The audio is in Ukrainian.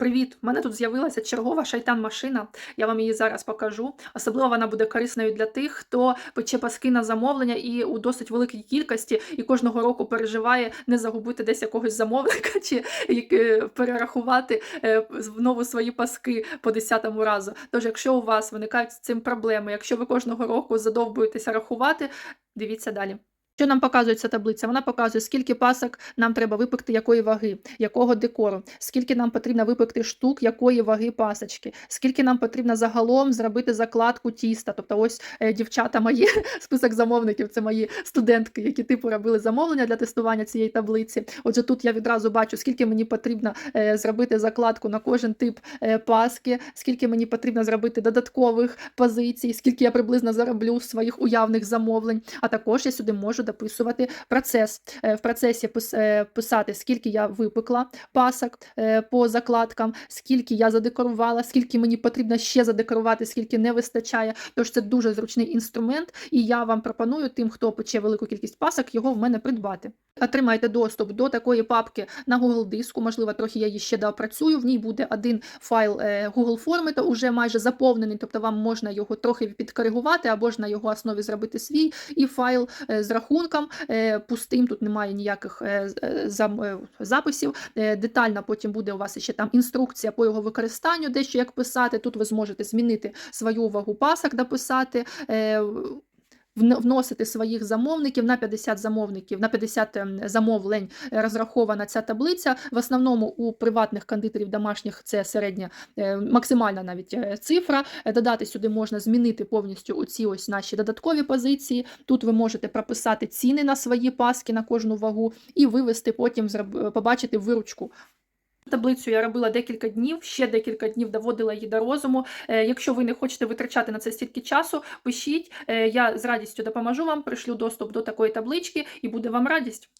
Привіт! У мене тут з'явилася чергова шайтан-машина. Я вам її зараз покажу. Особливо вона буде корисною для тих, хто пече паски на замовлення і у досить великій кількості, і кожного року переживає не загубити десь якогось замовника чи е, перерахувати е, знову свої паски по десятому разу. Тож, якщо у вас виникають з цим проблеми, якщо ви кожного року задовбуєтеся рахувати, дивіться далі. Що нам показує ця таблиця? Вона показує, скільки пасок нам треба випекти якої ваги, якого декору, скільки нам потрібно випекти штук, якої ваги пасочки, скільки нам потрібно загалом зробити закладку тіста. Тобто, ось е, дівчата мої, список замовників, це мої студентки, які типу робили замовлення для тестування цієї таблиці. Отже, тут я відразу бачу, скільки мені потрібно е, зробити закладку на кожен тип е, паски, скільки мені потрібно зробити додаткових позицій, скільки я приблизно зароблю своїх уявних замовлень. А також я сюди можу дописувати процес. Е, В процесі е, писати, скільки я випекла пасок е, по закладкам, скільки я задекорувала, скільки мені потрібно ще задекорувати, скільки не вистачає. Тож це дуже зручний інструмент, і я вам пропоную тим, хто пече велику кількість пасок, його в мене придбати. Отримайте доступ до такої папки на Google диску. Можливо, трохи я її ще доопрацюю. В ній буде один файл е, Google форми, то вже майже заповнений, тобто вам можна його трохи підкоригувати, або ж на його основі зробити свій, і файл е, з рахунком е, пустим. Тут немає ніяких записів. Детально потім буде у вас ще там інструкція по його використанню, дещо як писати. Тут ви зможете змінити свою вагу пасок, дописати. Вн- Вносити своїх замовників на 50 замовників, на 50 ем, замовлень е, розрахована ця таблиця. В основному у приватних кондитерів домашніх це середня, е, максимальна навіть е, цифра. Додати сюди можна змінити повністю оці ось наші додаткові позиції. Тут ви можете прописати ціни на свої паски на кожну вагу і вивести потім побачити виручку. Таблицю я робила декілька днів, ще декілька днів доводила її до розуму. Е, Якщо ви не хочете витрачати на це стільки часу, пишіть. Е, Я з радістю допоможу вам, пришлю доступ до такої таблички і буде вам радість.